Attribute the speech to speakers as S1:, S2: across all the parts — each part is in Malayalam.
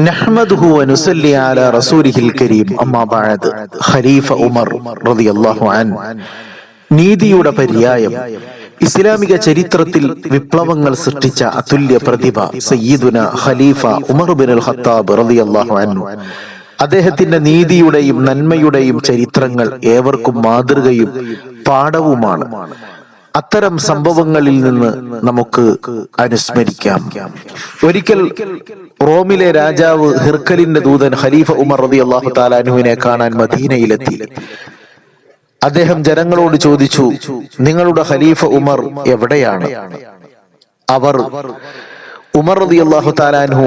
S1: نحمده ونسلي على رسوله الكريم أما بعد ഖലീഫ ഉമർ റളിയല്ലാഹു അൻഹു നീതിയുടെ പര്യായം ഇസ്ലാമിക ചരിത്രത്തിൽ വിപ്ലവങ്ങൾ സൃഷ്ടിച്ച അതുല്യ പ്രതിഭ സയ്യിദുന ഖലീഫ ഉമർ ബിൻ അൽ ഖത്താബ് റളിയല്ലാഹു അൻഹു അദ്ദേഹത്തിന്റെ നീതിയുടെയും നന്മയുടെയും ചരിത്രങ്ങൾ ഏവർക്കും മാതൃകയും പാഠവുമാണ് അത്തരം സംഭവങ്ങളിൽ നിന്ന് നമുക്ക് അനുസ്മരിക്കാം. ഒരിക്കൽ റോമിലെ രാജാവ് ഹിർക്കലിന്റെ ദൂതൻ ഖലീഫ ഉമർ റതി അള്ളാഹു താലാനുവിനെ കാണാൻ മദീനയിലെത്തി. അദ്ദേഹം ജനങ്ങളോട് ചോദിച്ചു നിങ്ങളുടെ ഖലീഫ ഉമർ എവിടെയാണ്? അവർ ഉമർ റതി അള്ളാഹു താലാൻഹു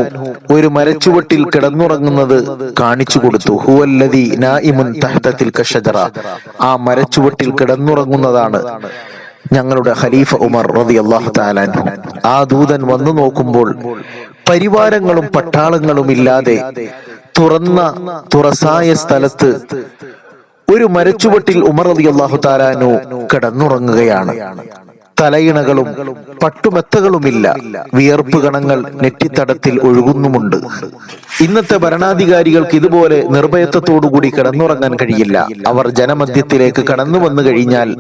S1: ഒരു മരച്ചുവട്ടിൽ കിടന്നുറങ്ങുന്നത് കാണിച്ചു കൊടുത്തു. ഹുവല്ലതി നായിമുൻ തഹ്തത്തിൽ കഷജറ ആ മരച്ചുവട്ടിൽ കിടന്നുറങ്ങുന്നതാണ്. ഞങ്ങളുടെ ഖലീഫ ഉമർ റതി അള്ളാഹു താലാൻ ആ ദൂതൻ വന്നു നോക്കുമ്പോൾ പരിവാരങ്ങളും പട്ടാളങ്ങളും ഇല്ലാതെ തുറന്ന തുറസായ സ്ഥലത്ത് ഒരു മരച്ചുവട്ടിൽ ഉമർ റതി അള്ളാഹു താലാനു കിടന്നുറങ്ങുകയാണ്. തലയിണകളും പട്ടുമെത്തകളുമില്ല. വിയർപ്പ് കണങ്ങൾ നെറ്റിത്തടത്തിൽ ഒഴുകുന്നുമുണ്ട്. ഇന്നത്തെ ഭരണാധികാരികൾക്ക് ഇതുപോലെ നിർഭയത്വത്തോടുകൂടി കിടന്നുറങ്ങാൻ കഴിയില്ല. അവർ ജനമധ്യത്തിലേക്ക് കടന്നു വന്നു കഴിഞ്ഞാൽ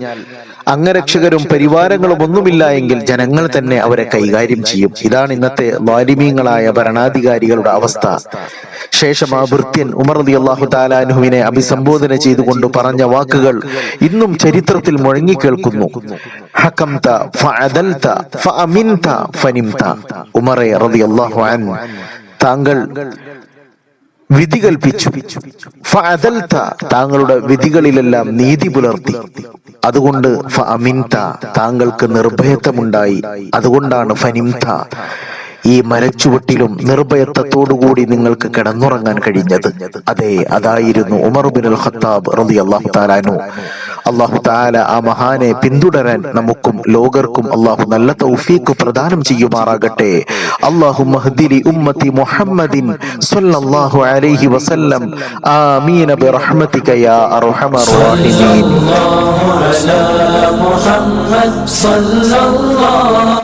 S1: അംഗരക്ഷകരും പരിവാരങ്ങളും ഒന്നുമില്ല എങ്കിൽ ജനങ്ങൾ തന്നെ അവരെ കൈകാര്യം ചെയ്യും. ഇതാണ് ഇന്നത്തെ വാലിമീങ്ങളായ ഭരണാധികാരികളുടെ അവസ്ഥ. ശേഷം ആ ഭൃത്യൻ ഉമർ അലി അള്ളാഹു താലാനുഹുവിനെ അഭിസംബോധന ചെയ്തുകൊണ്ട് പറഞ്ഞ വാക്കുകൾ ഇന്നും ചരിത്രത്തിൽ മുഴങ്ങിക്കേൾക്കുന്നു. ഫനിംത. അൻ താങ്കൾ വിധി കൽപ്പിച്ചു താങ്കളുടെ വിധികളിലെല്ലാം നീതി പുലർത്തി. അതുകൊണ്ട് ഫമിൻത താങ്കൾക്ക് നിർഭയത്വമുണ്ടായി. അതുകൊണ്ടാണ് ഫനിംത ഈ മരച്ചുവട്ടിലും നിർഭയത്വത്തോടുകൂടി നിങ്ങൾക്ക് കിടന്നുറങ്ങാൻ കഴിഞ്ഞത്. അതെ അതായിരുന്നു ഉമർ ബിൻ അൽ ഖത്താബ് റളിയല്ലാഹു താലാനു അള്ളാഹു താല ആ മഹാനെ പിന്തുടരാൻ നമുക്കും ലോകർക്കും അള്ളാഹു നല്ല തൗഫീഖ് പ്രദാനം ചെയ്യുമാറാകട്ടെ. അള്ളാഹു മഹ്ദിലി ഉമ്മത്തി മുഹമ്മദിൻ സ്വല്ലല്ലാഹു അലൈഹി വസല്ലം. ആമീന ബിറഹ്മതിക യാ അർഹമർ റഹീമീൻ.